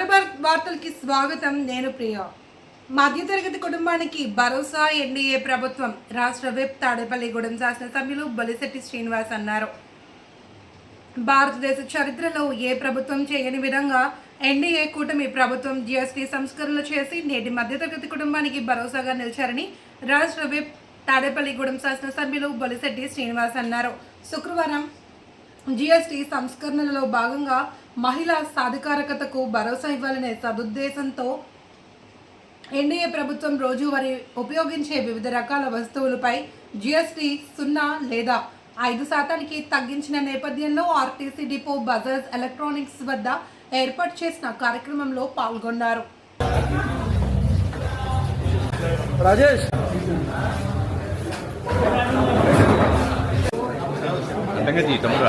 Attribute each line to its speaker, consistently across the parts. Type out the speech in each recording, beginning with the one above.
Speaker 1: స్వాగతం నేను ప్రియ. మధ్యతరగతి కుటుంబానికి భరోసా ఎన్డీఏ ప్రభుత్వం రాష్ట్ర విప్ తాడేపల్లిగూడెం శాసనసభ్యులు బలిశెట్టి శ్రీనివాస్ అన్నారు. భారతదేశ చరిత్రలో ఏ ప్రభుత్వం చేయని విధంగా ఎన్డీఏ కూటమి ప్రభుత్వం జీఎస్టీ సంస్కరణలు చేసి నేటి మధ్యతరగతి కుటుంబానికి భరోసాగా నిలిచారని రాష్ట్ర విప్ తాడేపల్లిగూడెం శాసనసభ్యులు బలిశెట్టి శ్రీనివాస్ అన్నారు. శుక్రవారం జీఎస్టీ సంస్కరణలలో భాగంగా మహిళా సాధికారకతకు భరోసా ఇవ్వాలనే సదుద్దేశంతో ఎన్డీఏ ప్రభుత్వం రోజువారీ ఉపయోగించే వివిధ రకాల వస్తువులపై జీఎస్టీ సున్నా లేదా ఐదు శాతానికి తగ్గించిన నేపథ్యంలో ఆర్టీసీ డిపో బజాజ్ ఎలక్ట్రానిక్స్ వద్ద ఏర్పాటు చేసిన కార్యక్రమంలో పాల్గొన్నారు.
Speaker 2: రాజేష్.
Speaker 3: తమ్ముడు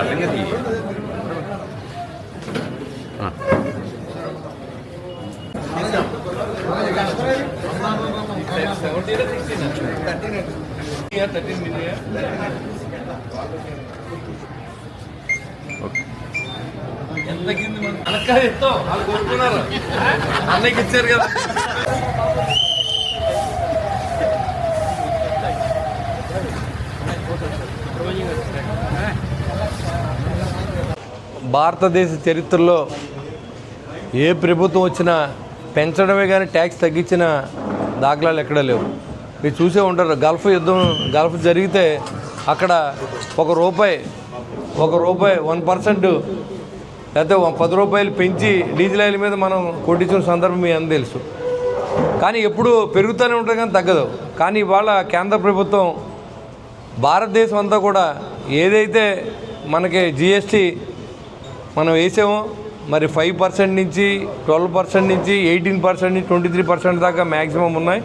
Speaker 2: ఎంత అనకాయ ఇస్తాం వాళ్ళు కొనుక్కున్నారు ఇచ్చారు కదా భారతదేశ చరిత్రలో ఏ ప్రభుత్వం వచ్చినా పెంచడమే కానీ ట్యాక్స్ తగ్గించిన దాఖలాలు ఎక్కడా లేవు. మీరు చూసే ఉంటారు గల్ఫ్ యుద్ధం గల్ఫ్ జరిగితే అక్కడ ఒక రూపాయి ఒక రూపాయి వన్ పర్సెంట్ లేకపోతే పది రూపాయలు పెంచి డీజిల్ ఆయిల్ మీద మనం కొట్టించిన సందర్భం మీ అందరూ తెలుసు. కానీ ఎప్పుడు పెరుగుతూనే ఉంటుంది కానీ తగ్గదు. కానీ ఇవాళ కేంద్ర ప్రభుత్వం భారతదేశం అంతా కూడా ఏదైతే మనకి జిఎస్టీ మనం వేసామో మరి ఫైవ్ పర్సెంట్ నుంచి ట్వెల్వ్ పర్సెంట్ నుంచి ఎయిటీన్ పర్సెంట్ నుంచి ట్వంటీ త్రీ పర్సెంట్ దాకా మ్యాక్సిమం ఉన్నాయి.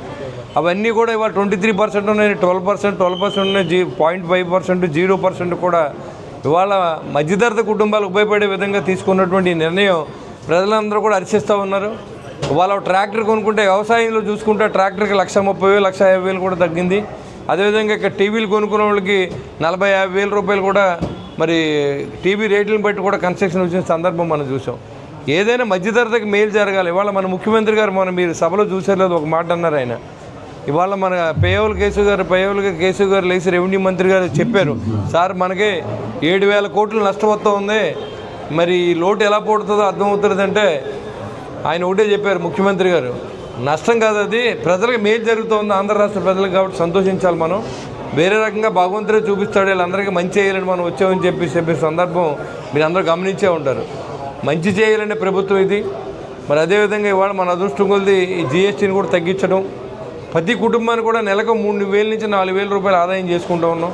Speaker 2: అవన్నీ కూడా ఇవాళ ట్వంటీ త్రీ పర్సెంట్ ఉన్నాయి ట్వెల్వ్ పర్సెంట్ ట్వెల్వ్ పర్సెంట్ ఉన్నాయి G point five percent zero percent కూడా ఇవాళ మధ్యతరగతి కుటుంబాలకు ఉపయోగపడే విధంగా తీసుకున్నటువంటి నిర్ణయం ప్రజలందరూ కూడా హర్షిస్తూ ఉన్నారు. ఇవాళ ట్రాక్టర్ కొనుక్కుంటే వ్యవసాయంలో చూసుకుంటే ట్రాక్టర్కి లక్ష ముప్పై వేలు లక్ష యాభై వేలు కూడా తగ్గింది. అదేవిధంగా ఇక్కడ టీవీలు కొనుక్కునే వాళ్ళకి నలభై యాభై వేల రూపాయలు కూడా మరి టీవీ రేట్లను బట్టి కూడా కన్స్ట్రక్షన్ వచ్చిన సందర్భం మనం చూసాం. ఏదైనా మధ్యతరగతికి మేలు జరగాలి. ఇవాళ మన ముఖ్యమంత్రి గారు మనం మీరు సభలో చూసారు లేదు ఒక మాట అన్నారు ఆయన. ఇవాళ మన పేయోల కేసు గారు పేయోల కేసు గారు లేచి రెవెన్యూ మంత్రి గారు చెప్పారు. సార్ మనకి ఏడు వేల కోట్లు నష్టం వస్తూ ఉంది మరి ఈ లోటు ఎలా పడుతుందో అర్థమవుతుంది అంటే ఆయన ఒకటే చెప్పారు ముఖ్యమంత్రి గారు. నష్టం కాదు అది. ప్రజలకు మేలు జరుగుతుంది. ఆంధ్ర రాష్ట్ర ప్రజలకు కాబట్టి సంతోషించాలి మనం. వేరే రకంగా భగవంతుడే చూపిస్తాడు వీళ్ళందరికీ మంచి చేయాలని మనం వచ్చామని చెప్పి చెప్పే సందర్భం మీరు అందరూ గమనించే ఉంటారు. మంచి చేయాలనే ప్రభుత్వం ఇది. మరి అదేవిధంగా ఇవాళ మన అదృష్టం కొలిది ఈ జిఎస్టీని కూడా తగ్గించడం. ప్రతి కుటుంబాన్ని కూడా నెలకు మూడు వేల నుంచి నాలుగు వేల రూపాయలు ఆదాయం చేసుకుంటూ ఉన్నాం.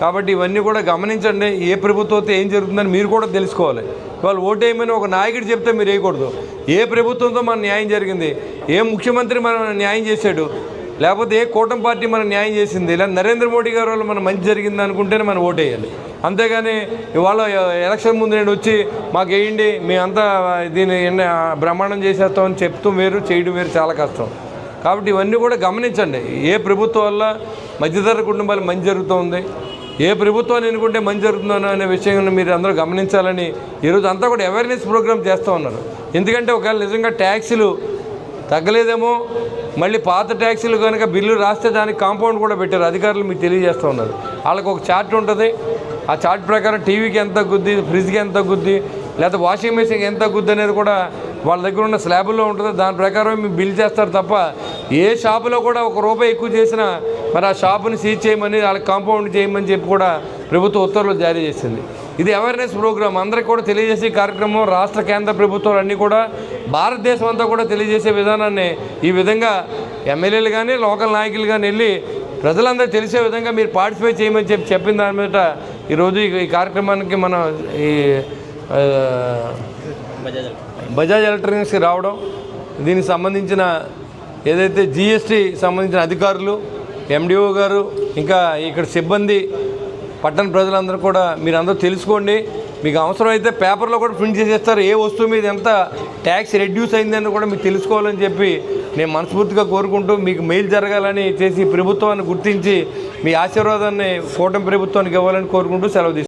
Speaker 2: కాబట్టి ఇవన్నీ కూడా గమనించండి ఏ ప్రభుత్వంతో ఏం జరుగుతుందని మీరు కూడా తెలుసుకోవాలి. ఇవాళ ఓటేయమని ఒక నాయకుడు చెప్తే మీరు వేయకూడదు. ఏ ప్రభుత్వంతో మన న్యాయం జరిగింది? ఏ ముఖ్యమంత్రి మన న్యాయం చేశాడు? లేకపోతే ఏ కూటమి పార్టీ మన న్యాయం చేసింది? ఇలా నరేంద్ర మోడీ గారు వల్ల మనం మంచి జరిగింది అనుకుంటేనే మనం ఓటేయాలి. అంతేగాని ఇవాళ ఎలక్షన్ ముందు నేను వచ్చి మాకు వేయండి మేమంతా దీన్ని బ్రహ్మాండం చేసేస్తామని చెప్తూ వేరు చేయడం వేరు చాలా కష్టం. కాబట్టి ఇవన్నీ కూడా గమనించండి. ఏ ప్రభుత్వం వల్ల మధ్యతర కుటుంబాలు మంచి జరుగుతుంది? ఏ ప్రభుత్వాన్ని ఎన్నుకుంటే మంచి జరుగుతుందో అనే విషయాన్ని మీరు అందరూ గమనించాలని ఈరోజు అంతా కూడా అవేర్నెస్ ప్రోగ్రామ్ చేస్తూ ఉన్నారు. ఎందుకంటే ఒకవేళ నిజంగా ట్యాక్సీలు తగ్గలేదేమో. మళ్ళీ పాత ట్యాక్సీలు కనుక బిల్లు రాస్తే దానికి కాంపౌండ్ కూడా పెట్టారు. అధికారులు మీకు తెలియజేస్తూ ఉన్నారు. వాళ్ళకి ఒక చార్ట్ ఉంటుంది. ఆ చార్ట్ ప్రకారం టీవీకి ఎంత గుద్ది ఫ్రిడ్జ్కి ఎంత గుద్ది లేదా వాషింగ్ మెషిన్కి ఎంత గుద్ది అనేది కూడా వాళ్ళ దగ్గర ఉన్న స్లాబుల్లో ఉంటుంది. దాని ప్రకారం మీరు బిల్ చేస్తారు తప్ప ఏ షాపులో కూడా ఒక రూపాయి ఎక్కువ చేసినా మరి ఆ షాపుని సీజ్ చేయమని వాళ్ళకి కాంపౌండ్ చేయమని చెప్పి కూడా ప్రభుత్వ ఉత్తర్వులు జారీ చేసింది. ఇది అవేర్నెస్ ప్రోగ్రామ్ అందరికీ కూడా తెలియజేసే కార్యక్రమం రాష్ట్ర కేంద్ర ప్రభుత్వాలు అన్నీ కూడా భారతదేశం అంతా కూడా తెలియజేసే విధానాన్ని ఈ విధంగా ఎమ్మెల్యేలు కానీ లోకల్ నాయకులు కానీ వెళ్ళి ప్రజలందరూ తెలిసే విధంగా మీరు పార్టిసిపేట్ చేయమని చెప్పి చెప్పిన దాని మీద ఈరోజు ఈ కార్యక్రమానికి మనం ఈ బజాజ్ ఎలక్ట్రానిక్స్కి రావడం దీనికి సంబంధించిన ఏదైతే జిఎస్టీ సంబంధించిన అధికారులు ఎండిఓ గారు ఇంకా ఇక్కడ సిబ్బంది పట్టణ ప్రజలందరూ కూడా మీరు అందరూ తెలుసుకోండి. మీకు అవసరమైతే పేపర్లో కూడా ప్రింట్ చేసేస్తారు. ఏ వస్తువు మీద ఎంత ట్యాక్స్ రెడ్యూస్ అయిందని కూడా మీకు తెలుసుకోవాలని చెప్పి నేను మనస్ఫూర్తిగా కోరుకుంటూ మీకు మెయిల్ జరగాలని చేసి ప్రభుత్వాన్ని గుర్తించి మీ ఆశీర్వాదాన్ని కూటమి ప్రభుత్వానికి ఇవ్వాలని కోరుకుంటూ సెలవు